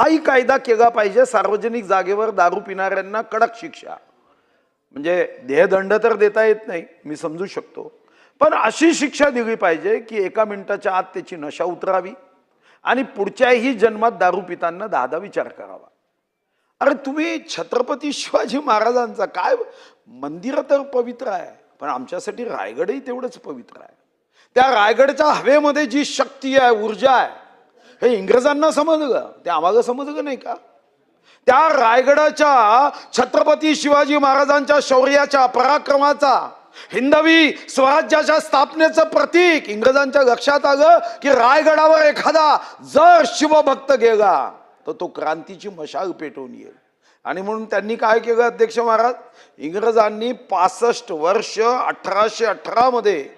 हाही कायदा केला पाहिजे सार्वजनिक जागेवर दारू पिणाऱ्यांना कडक शिक्षा. म्हणजे देहदंड तर देता येत नाही मी समजू शकतो. पण अशी शिक्षा दिली पाहिजे की एका मिनिटाच्या आत त्याची नशा उतरावी आणि पुढच्याही जन्मात दारू पितांना दहादा विचार करावा. अरे तुम्ही छत्रपती शिवाजी महाराजांचा काय मंदिर तर पवित्र आहे पण आमच्यासाठी रायगडही तेवढंच पवित्र आहे. त्या रायगडच्या हवेमध्ये जी शक्ती आहे ऊर्जा आहे हे इंग्रजांना समजलं. ते आम्हाला समजलं नाही का? त्या रायगडाच्या छत्रपती शिवाजी महाराजांच्या शौर्याच्या पराक्रमाचा हिंदवी स्वराज्याच्या स्थापनेचं प्रतीक इंग्रजांच्या लक्षात आलं की रायगडावर एखादा जर शिवभक्त गेला तर तो क्रांतीची मशाल पेटवून येईल. आणि म्हणून त्यांनी काय केलं अध्यक्ष महाराज? इंग्रजांनी पासष्ट वर्ष अठराशे अठरा मध्ये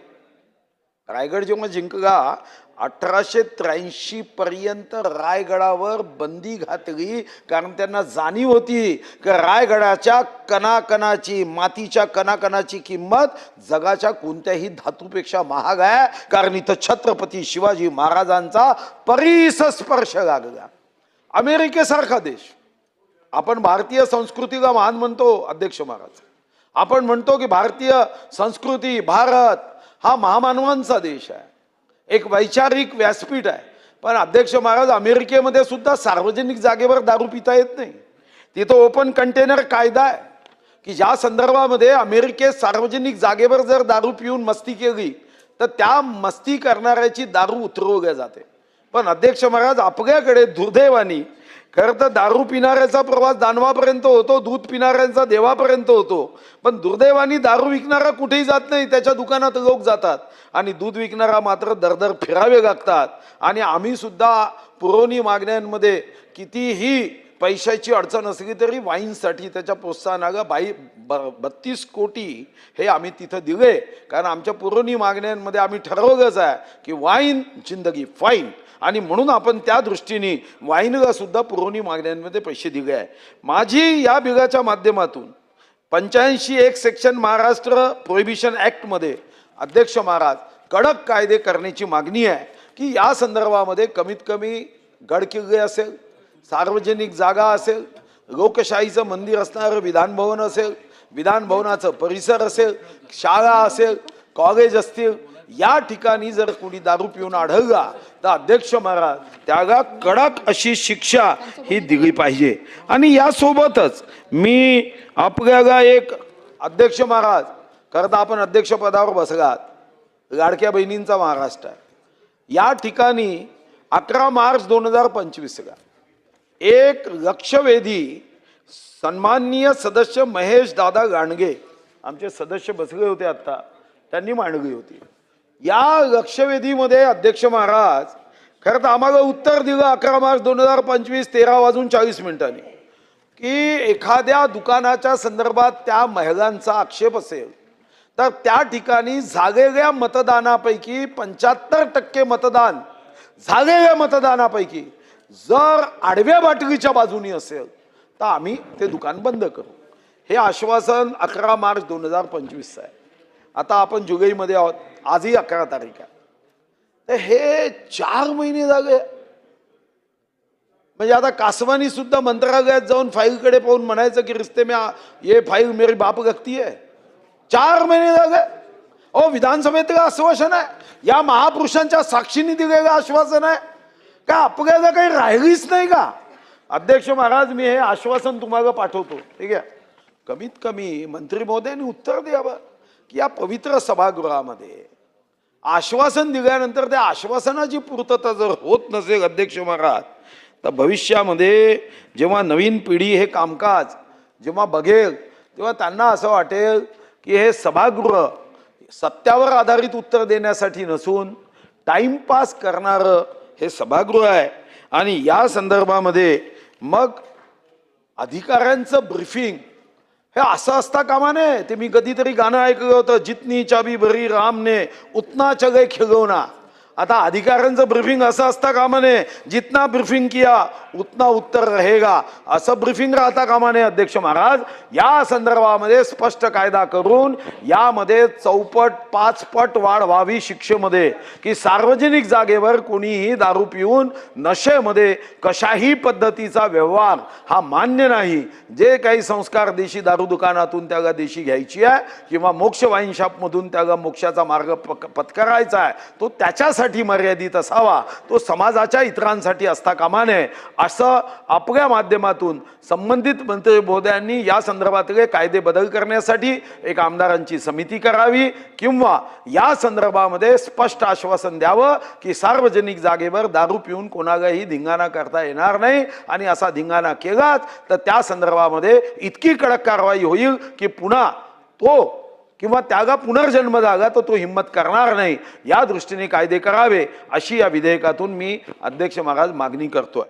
रायगड जेव्हा जिंकला अठराशे त्र्याऐंशी पर्यंत रायगडावर बंदी घातली कारण त्यांना जाणीव होती की रायगडाच्या कणाकणाची मातीच्या कणाकणाची किंमत जगाच्या कोणत्याही धातूपेक्षा महाग आहे कारण इथं छत्रपती शिवाजी महाराजांचा परीस स्पर्श लागला. अमेरिकेसारखा देश. आपण भारतीय संस्कृतीला महान म्हणतो अध्यक्ष महाराज? आपण म्हणतो की भारतीय संस्कृती भारत हा महामानवांचा देश आहे. एक वैचारिक व्यासपीठ आहे. पण अध्यक्ष महाराज अमेरिकेमध्ये सुद्धा सार्वजनिक जागेवर दारू पिता येत नाही. तिथं ओपन कंटेनर कायदा आहे की ज्या संदर्भामध्ये अमेरिकेत सार्वजनिक जागेवर जर दारू पिऊन मस्ती केली तर त्या मस्ती करणाऱ्याची दारू उतरवल्या जाते. पण अध्यक्ष महाराज आपल्याकडे दुर्दैवानी खरं तर दारू पिणाऱ्याचा प्रवास दानवापर्यंत होतो दूध पिणाऱ्यांचा देवापर्यंत होतो. पण दुर्दैवानी दारू विकणारा कुठेही जात नाही त्याच्या दुकानात लोक जातात. आणि दूध विकणारा मात्र दरदर फिरावे लागतात. आणि आम्ही सुद्धा पुरवणी मागण्यांमध्ये कितीही पैशाची अडचण असली तरी वाईनसाठी त्याच्या प्रोत्साहनाला बाई ब बत्तीस कोटी हे आम्ही तिथं दिले. कारण आमच्या पुरवणी मागण्यांमध्ये आम्ही ठरवलंच आहे की वाईन जिंदगी फाईन. आणि म्हणून आपण त्या दृष्टीने वाईनला सुद्धा पुरवणी मागण्यांमध्ये पैसे दिले आहे. माझी या बिलाच्या माध्यमातून पंच्याऐंशी एक सेक्शन महाराष्ट्र प्रोहिबिशन ॲक्टमध्ये अध्यक्ष महाराज कडक कायदे करण्याची मागणी आहे की या संदर्भामध्ये कमीत कमी गडकिल्ले असेल सार्वजनिक जागा असेल लोकशाहीचं मंदिर असणारं विधानभवन असेल विधानभवनाचं परिसर असेल शाळा असेल कॉलेज असतील या ठिकाणी जर कोणी दारू पिऊन आढळला तर अध्यक्ष महाराज त्याला कडक अशी शिक्षा ही दिली पाहिजे. आणि यासोबतच मी आपल्याला एक अध्यक्ष महाराज करता आपण अध्यक्षपदावर बसलात लाडक्या बहिणींचा महाराष्ट्र. आहे या ठिकाणी अकरा मार्च दोन हजार पंचवीसला एक लक्षवेधी सन्माननीय सदस्य महेश दादा गाणगे आमचे सदस्य बसले होते आत्ता त्यांनी मांडली होती. या लक्षवेधीमध्ये अध्यक्ष महाराज खरं तर आम्हाला उत्तर दिलं अकरा मार्च दोन हजार पंचवीस तेरा वाजून चाळीस मिनिटांनी की एखाद्या दुकानाच्या संदर्भात त्या महिलांचा आक्षेप असेल तर त्या ठिकाणी झालेल्या मतदानापैकी पंच्याहत्तर टक्के मतदान झालेल्या मतदानापैकी जर आडव्या बाटलीच्या बाजूनी असेल तर आम्ही ते दुकान बंद करू. हे आश्वासन अकरा मार्च दोन हजार पंचवीसचं आहे. आता आपण जुलैमध्ये आहोत. आजही अकरा तारीख आहे. तर हे चार महिने झाले. म्हणजे आता कासवानी सुद्धा मंत्रालयात जाऊन फाईलकडे पाहून म्हणायचं की रिस्ते मी ये फाईल मेरी बाप गक्ती आहे चार महिने झाले. अहो विधानसभेतलं आश्वासन आहे? या महापुरुषांच्या साक्षीने दिलेलं आश्वासन आहे. का अपघाता काही राहिलीच नाही का? अध्यक्ष महाराज मी हे आश्वासन तुम्हाला पाठवतो. ठीक आहे? कमीत कमी मंत्री महोदयांनी उत्तर द्यावं की या पवित्र सभागृहामध्ये आश्वासन दिल्यानंतर त्या आश्वासनाची पूर्तता जर होत नसेल अध्यक्ष महाराज तर भविष्यामध्ये जेव्हा नवीन पिढी हे कामकाज जेव्हा बघेल तेव्हा त्यांना असं वाटेल की हे सभागृह सत्यावर आधारित उत्तर देण्यासाठी नसून टाइमपास करणारं हे सभागृह आहे. आणि या संदर्भामध्ये मग अधिकाऱ्यांचं ब्रीफिंग हे असं असता कामा नये. ते मी कधीतरी गाणं ऐकलं होतं जितनी चाबी भरी रामने उतना चगे खेळवना आता अधिकाऱ्यांचं ब्रीफिंग असं असता कामा नये जितना ब्रीफिंग किया उतना उत्तर रहेगा. असं ब्रीफिंग राहता कामा नये अध्यक्ष महाराज? या संदर्भामध्ये स्पष्ट कायदा करून यामध्ये चौपट पाचपट वाढ व्हावी शिक्षेमध्ये. की सार्वजनिक जागेवर कोणीही दारू पिऊन नशेमध्ये कशाही पद्धतीचा व्यवहार हा मान्य नाही. जे काही संस्कार देशी दारू दुकानातून त्यागा देशी घ्यायची आहे किंवा मोक्ष वाईन शॉपमधून त्यागा मोक्षाचा मार्ग पत्करायचा आहे तो त्याच्यासाठी मर्यादित असावा. तो समाजाच्या इतरांसाठी असता कामा नये असं आपल्या माध्यमातून संबंधित मंत्री महोदयांनी या संदर्भातले कायदे बदल करण्यासाठी एक आमदारांची समिती करावी किंवा या संदर्भामध्ये स्पष्ट आश्वासन द्यावं की सार्वजनिक जागेवर दारू पिऊन कोणालाही धिंगाणा करता येणार नाही आणि असा धिंगाणा केलाच तर त्या संदर्भामध्ये इतकी कडक कारवाई होईल की पुन्हा तो किंवा त्यागा पुनर्जन्म जागा तर तो हिंमत करणार नाही. या दृष्टीने कायदे करावे. अशी या विधेयकातून मी अध्यक्ष महाराज मागणी करतोय.